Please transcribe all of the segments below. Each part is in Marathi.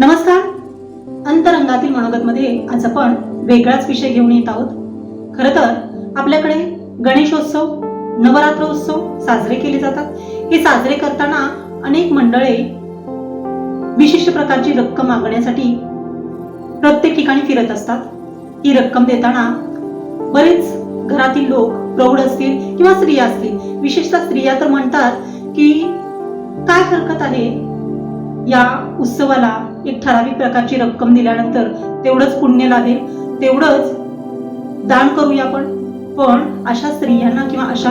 नमस्कार. अंतरंगातील मनोगतमध्ये आज आपण वेगळाच विषय घेऊन येत आहोत. खरं तर आपल्याकडे गणेशोत्सव नवरात्र उत्सव साजरे केले जातात. हे साजरे करताना अनेक मंडळे विशिष्ट प्रकारची रक्कम मागण्यासाठी प्रत्येक ठिकाणी फिरत असतात. ही रक्कम देताना बरेच घरातील लोक प्रौढ असतील किंवा स्त्रिया असतील विशेषतः स्त्रिया तर म्हणतात की काय हरकत आहे या उत्सवाला एक ठराविक प्रकारची रक्कम दिल्यानंतर तेवढंच पुण्य लाभेल तेवढंच दान करूया आपण. पण अशा स्त्रियांना किंवा अशा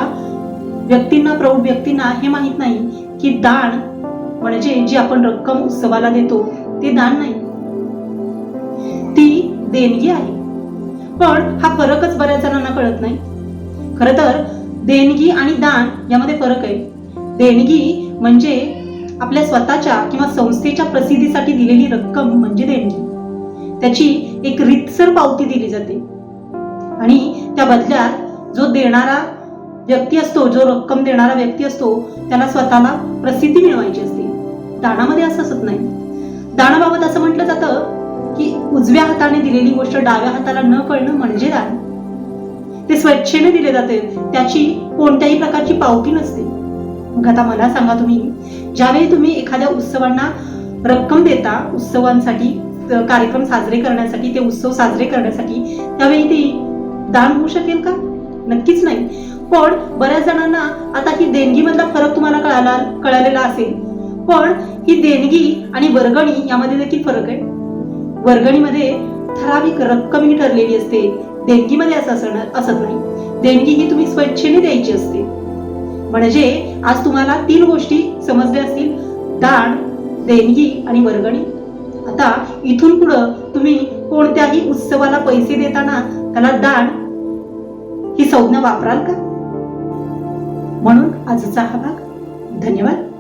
व्यक्तींना प्रौढ व्यक्तींना हे माहीत नाही की दान म्हणजे जी आपण रक्कम उत्सवाला देतो ते दान नाही. ती देणगी आहे. पण हा फरकच बऱ्याच जणांना कळत नाही. खर तर देणगी आणि दान यामध्ये फरक आहे. देणगी म्हणजे आपल्या स्वतःच्या किंवा संस्थेच्या प्रसिद्धीसाठी दिलेली रक्कम म्हणजे देणगी. त्याची एक रितसर पावती दिली जाते. आणि त्या बदल्यात जो देणारा व्यक्ती असतो जो रक्कम देणारा व्यक्ती असतो त्याला स्वतःला प्रसिद्धी मिळवायची असते. दानामध्ये असं असत नाही. दानाबाबत असं म्हटलं जातं की उजव्या हाताने दिलेली गोष्ट डाव्या हाताला न कळणं म्हणजे दान. ते स्वच्छेने दिले जाते. त्याची कोणत्याही प्रकारची पावती नसते. मग आता मला सांगा तुम्ही ज्यावेळी तुम्ही एखाद्या उत्सवांना रक्कम देता उत्सवांसाठी कार्यक्रम साजरे करण्यासाठी ते उत्सव साजरे करण्यासाठी त्यावेळी ती दान होऊ शकेल का? नक्कीच नाही. पण बऱ्याच जणांना आता ही देणगीमधला फरक तुम्हाला कळाला कळालेला असेल. पण ही देणगी आणि वर्गणी यामध्ये देखील फरक आहे. वर्गणीमध्ये ठराविक रक्कम ही ठरलेली असते. देणगीमध्ये असं असणार असत नाही. देणगी ही तुम्ही स्वेच्छेने द्यायची असते. म्हणजे आज तुम्हाला तीन गोष्टी समजल्या असतील. दान देणगी आणि वर्गणी. आता इथून पुढं तुम्ही कोणत्याही उत्सवाला पैसे देताना त्याला दान ही संज्ञा वापराल का? म्हणून आजचा हा भाग. धन्यवाद.